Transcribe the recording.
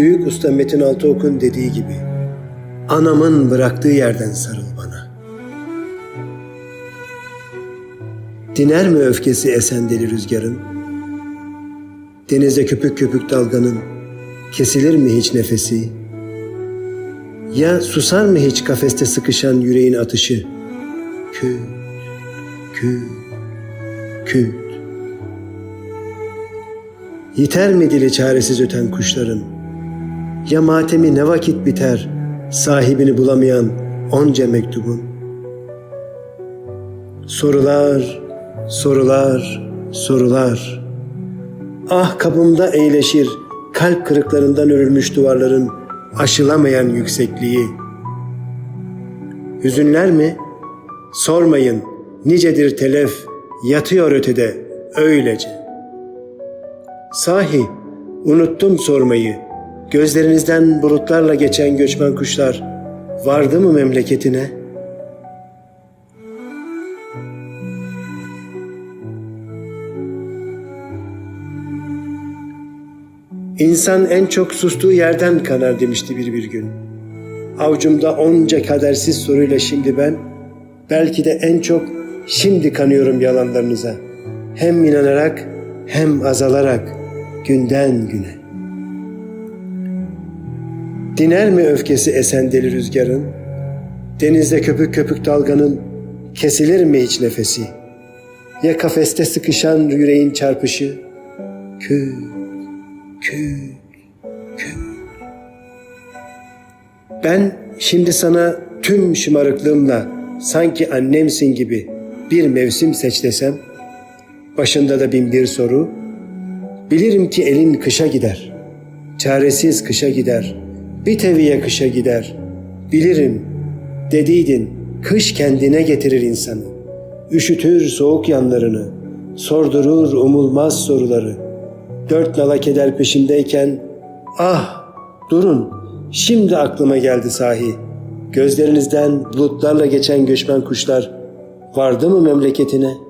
Büyük usta Metin Altıok'un dediği gibi anamın bıraktığı yerden sarıl bana. Diner mi öfkesi esen deli rüzgarın? Denizde köpük köpük dalganın kesilir mi hiç nefesi? Ya susar mı hiç kafeste sıkışan yüreğin atışı? Küt, küt, küt. Yeter mi dili çaresiz öten kuşların? Ya matemi ne vakit biter sahibini bulamayan onca mektubun? Sorular, sorular, sorular. Ah kabımda eğleşir kalp kırıklarından örülmüş duvarların aşılamayan yüksekliği. Hüzünler mi? Sormayın nicedir telef yatıyor ötede öylece. Sahi unuttum sormayı. Gözlerinizden bulutlarla geçen göçmen kuşlar vardı mı memleketine? İnsan en çok sustuğu yerden kanar demişti bir bir gün. Avcumda onca kadersiz soruyla şimdi ben, belki de en çok şimdi kanıyorum yalanlarınıza. Hem inanarak hem azalarak günden güne. Diner mi öfkesi esen deli rüzgarın? Denizde köpük köpük dalganın kesilir mi hiç nefesi? Ya kafeste sıkışan yüreğin çarpışı? Küt, küt, küt. Ben şimdi sana tüm şımarıklığımla sanki annemsin gibi bir mevsim seç desem, başında da bin bir soru, bilirim ki elin kışa gider, çaresiz kışa gider, bir teviye kışa gider, bilirim dediydin kış kendine getirir insanı, üşütür soğuk yanlarını, sordurur umulmaz soruları, dört nala keder peşimdeyken, ah durun şimdi aklıma geldi sahi, gözlerinizden bulutlarla geçen göçmen kuşlar vardı mı memleketine?''